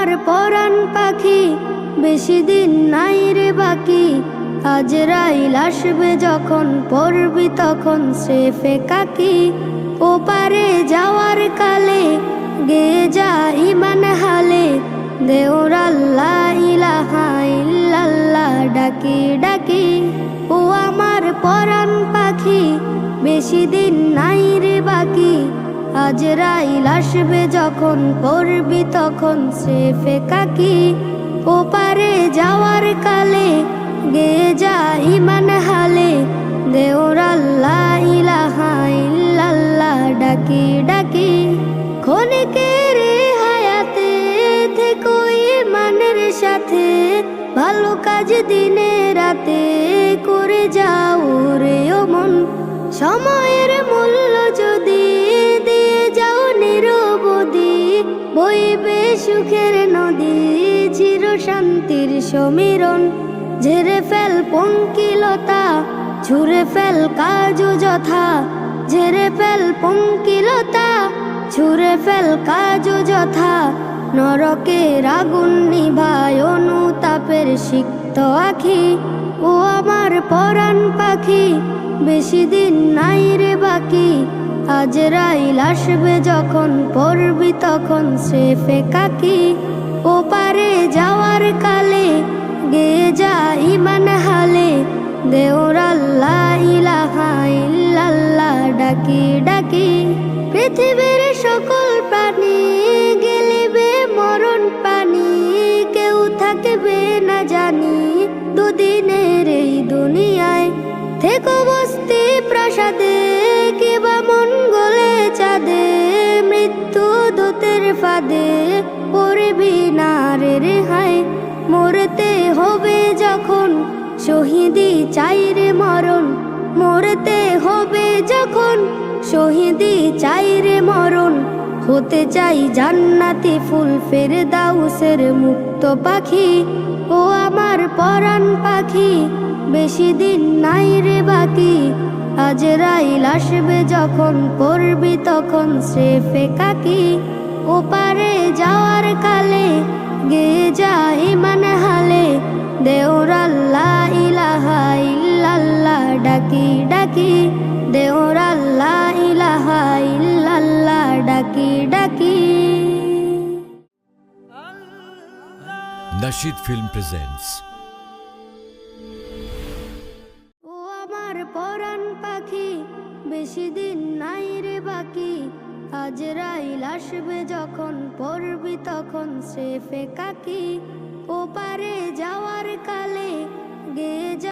আমার পরাণ পাখি, বেশি দিন নাই রে বাকি। আজ রাইল আসবে যখন পড়বি তখন সে ফেকাকি ওপারে যাওয়ার কালে গে যা ইমান হালে দেওর আল্লাহ ইলাহা ডাকি ডাকি। ও আমার পরাণ পাখি, বেশি দিন নাই রে বাকি। আজ রাইল আসবে যখন পড়বি তখন সে ফেকাকি ওপারে যাওয়ার কালে গে যা ইমান হালে। দেওর আল্লাহ ইলাহা ইল্লাল্লাহ ডাকি ডাকি। ক্ষণিকের হায়াতে থেকো ইমানের সাথে। ভালো কাজ দিনে রাতে করে যাও রে ও সময়ের মূল্য বইবে সুখের নদী, চির শান্তির সমীরণ। ঝেড়ে ফেল পঙ্কিলতা, ছুঁড়ে ফেল কাজু যথা। ঝেড়ে ফেল পঙ্কিলতা, ছুঁড়ে ফেল কাজু যথা। নরকের আগুন নিভায় অনুতাপের সিক্ত আখি। ও আমার পরাণ পাখি, বেশি দিন নাই রে বাকি। আজ রাইল আসবে যখন পড়বি তখন সে ফেকাকি ও পারে যাওয়ার কালে গে যা ইমান হালে। দেওর আল্লাহ ডাকি ডাকি। পৃথিবীর সকল প্রাণী গেলিবে মরণ পানি। কেউ থাকবে না জানি দুদিনের এই দুনিয়ায়। থেকো বস্তি প্রাসাদে ফাঁদে পড়বি না রে রেহাই মরতে হবে যখন শহীদি চাই রে মরণ। মরতে হবে যখন শহীদি চাই রে মরণ। হতে চাই জান্নাতি ফুল, ফের দাউসের মুক্ত পাখি। ও আমার পরাণ পাখি, বেশি দিন নাই রে বাকি। আজ রাইল আসবে যখন, পড়বি তখন সে ফেকাকি ওপারে যাওয়ার কালে গে যা ইমান হালে দেওর আল্লাহ ইলাহা ইল্লাল্লাহ ডাকি ডাকি দেওর আল্লাহ ইলাহা ইল্লাল্লাহ ডাকি ডাকি। Nashid Film presents ও আমার পরাণ পাখি বেশি দিন নাই রে বাকি। আজরাইল আসবে যখন পড়বি তখন সে ফেকাকি ওপারে যাওয়ার কালে গে